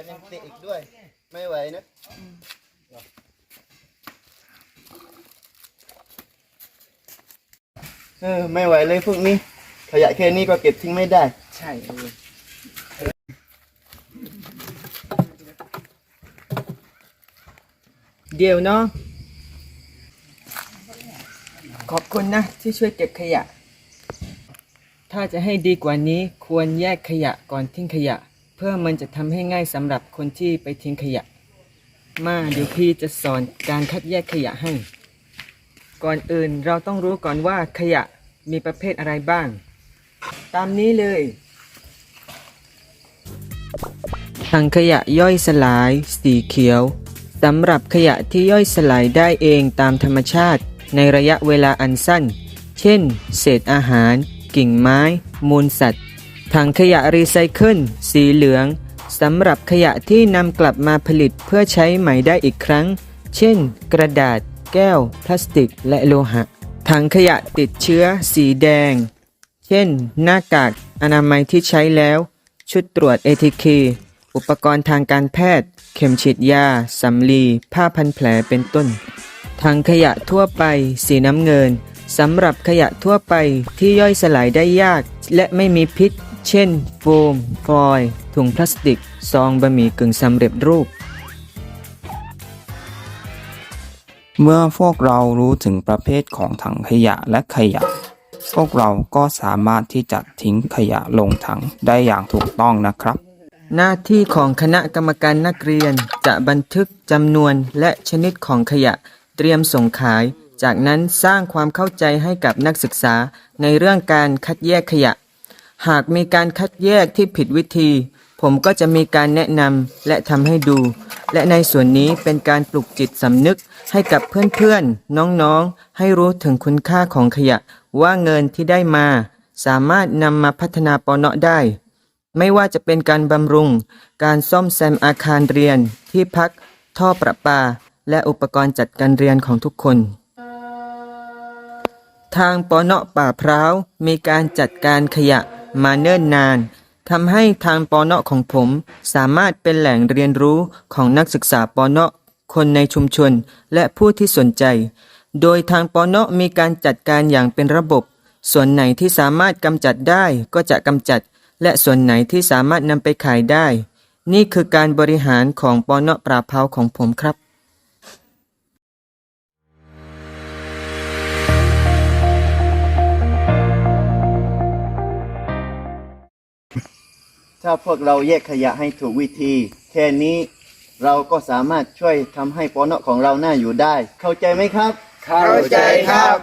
นยังติดอีกด้วย ไม่ไหวนะเออไม่ไหวเลยพวกนี้ ขยะแค่นี้ก็เก็บทิ้งไม่ได้ ใช่เออเดี๋ยวเนาะขอบคุณนะที่ช่วยเก็บขยะ ถ้าจะให้ดีกว่านี้ควรแยกขยะก่อนทิ้งขยะ เพื่อมันจะทำให้ง่ายสำหรับคนที่ไปทิ้งขยะ มาเดี๋ยวพี่จะสอนการคัดแยกขยะให้ ก่อนอื่นเราต้องรู้ก่อนว่าขยะมีประเภทอะไรบ้าง ตามนี้เลยถังขยะย่อยสลาย สีเขียวสำหรับขยะที่ย่อยสลายได้เองตามธรรมชาติ ในระยะเวลาอันสั้น เช่น เศษอาหาร กิ่งไม้ มูลสัตว์ถังขยะรีไซเคิลสีเหลืองสำหรับขยะที่นำกลับมาผลิตเพื่อใช้ใหม่ได้อีกครั้ง เช่น กระดาษ แก้ว พลาสติก และโลหะ ถังขยะติดเชื้อสีแดง เช่น หน้ากากอนามัยที่ใช้แล้ว ชุดตรวจ ATK อุปกรณ์ทางการแพทย์ เข็มฉีดยาสำลี ผ้าพันแผลเป็นต้น ถังขยะทั่วไป สีน้ำเงิน สำหรับขยะทั่วไปที่ย่อยสลายได้ยาก และไม่มีพิษ เช่น โฟม ฟอยล์ถุงพลาสติก ซองบะหมี่กึ่งสำเร็จรูป เมื่อพวกเรารู้ถึงประเภทของถังขยะและขยะ พวกเราก็สามารถที่จะทิ้งขยะลงถังได้อย่างถูกต้องนะครับ หน้าที่ของคณะกรรมการนักเรียนจะบันทึกจำนวนและชนิดของขยะ เตรียมส่งขาย จากนั้นสร้างความเข้าใจให้กับนักศึกษาในเรื่องการคัดแยกขยะ หากมีการคัดแยกที่ผิดวิธี ผมก็จะมีการแนะนำและทำให้ดู และในส่วนนี้เป็นการปลุกจิตสำนึกให้กับเพื่อนๆน้องๆ ให้รู้ถึงคุณค่าของขยะ ว่าเงินที่ได้มา สามารถนำมาพัฒนาปอเนาะได้ ไม่ว่าจะเป็นการบำรุง การซ่อมแซมอาคารเรียนที่พัก ท่อประปา และอุปกรณ์จัดการเรียนของทุกคน ทางปอเนาะป่าพร้าวมีการจัดการขยะมาเนิ่นนานทำให้ทางปอเนาะของผมสามารถเป็นแหล่งเรียนรู้ของนักศึกษาปอเนาะคนในชุมชนและผู้ที่สนใจ โดยทางปอเนาะมีการจัดการอย่างเป็นระบบ ส่วนไหนที่สามารถกำจัดได้ก็จะกำจัด และส่วนไหนที่สามารถนำไปขายได้ นี่คือการบริหารของปอเนาะปราเผาของผมครับ ถ้าพวกเราแยกขยะให้ถูกวิธี แค่นี้เราก็สามารถช่วยทำให้ปอเนาะของเราน่าอยู่ได้ เข้าใจไหมครับ เข้าใจครับ